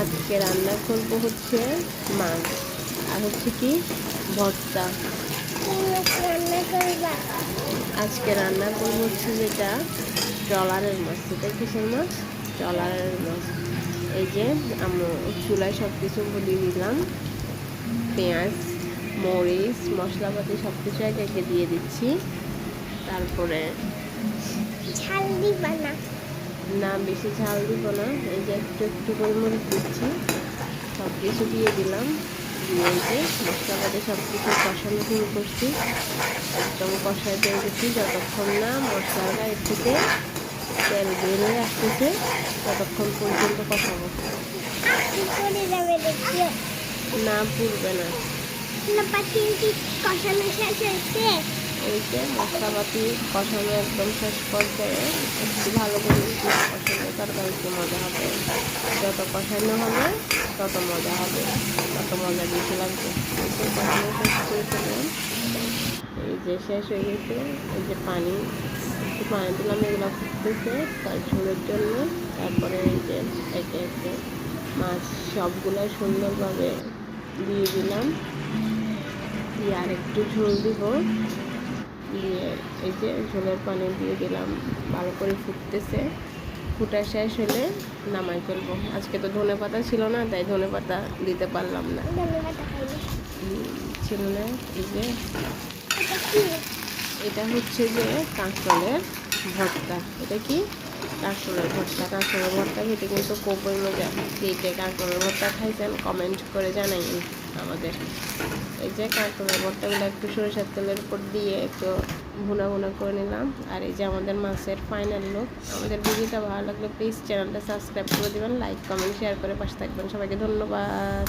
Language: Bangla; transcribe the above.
আজকে রান্না করব হচ্ছে মাছ আর হচ্ছে কি ভর্তা। আজকে রান্না করব হচ্ছে যেটা ট্রলারের মাছ এটা কিসের মাছ? ট্রলারের মাছ। এই যে আমি চুলায় সব কিছু দিয়ে দিলাম পেঁয়াজ, মরিচ, মশলাপাতি সব কিছু একে একে দিয়ে দিচ্ছি। তারপরে না। না, বেশি ঝাল দিব না। এই যে একটু একটু পরিমাণ দিচ্ছি। সব কিছু দিয়ে দিলাম। দিয়ে যে মশলাপাতি সব কিছু কষানো শুরু করছি। একদম কষায় দিয়ে দিচ্ছি যতক্ষণ না মশলাটা এর থেকে তেল হয়ে আসতেছে, ততক্ষণ পর্যন্ত কষাবো। না, পুড়বে না। কষানো শেষ হয়েছে? এই যে মশলাপাতি কষানো একদম শেষ পর্যায়ে একটু ভালো করে কষানো তরকারিতে মজা হবে। যত কষানো হবে, তত মজা হবে। তত মজা বেশি লাগবে। কষানো শেষ করে এই যে শেষ হয়ে গেছে, এই যে পানি, একটু পানি দিলাম এগুলো ফুটতেছে, তার ঝোলের জন্য। তারপরে এই যে একে একে মাছ সবগুলো সুন্দরভাবে দিয়ে দিলাম। দিয়ে আর একটু ঝোল দিব। এই যে ঝোলের পানি দিয়ে দিলাম ভালো করে ফুটতেছে। ফুটা শেষ হলে নামাই ফেলব। আজকে তো ধনে পাতা ছিল না তাই ধনে পাতা দিতে পারলাম না। ছিল না এই যে এটা হচ্ছে যে কাঁকরোলের ভর্তা। এটা কি? কাঁকরোলের ভর্তা। কাঁকরোলের ভর্তা খেতে কিন্তু খুবই মজা। কেটে কাঁকরোলের ভর্তা খাইছেন কমেন্ট করে জানাই আমাদের। এই যে কাঁকড়ের ভর্তাগুলো একটু সরিষার তেলের উপর দিয়ে একটু ভুনা ভুনা করে নিলাম। আর এই যে আমাদের মাছের ফাইনাল লুক আমাদের ভিডিওটা ভালো লাগলে প্লিজ চ্যানেলটা সাবস্ক্রাইব করে দেবেন লাইক কমেন্ট শেয়ার করে পাশে থাকবেন। সবাইকে ধন্যবাদ।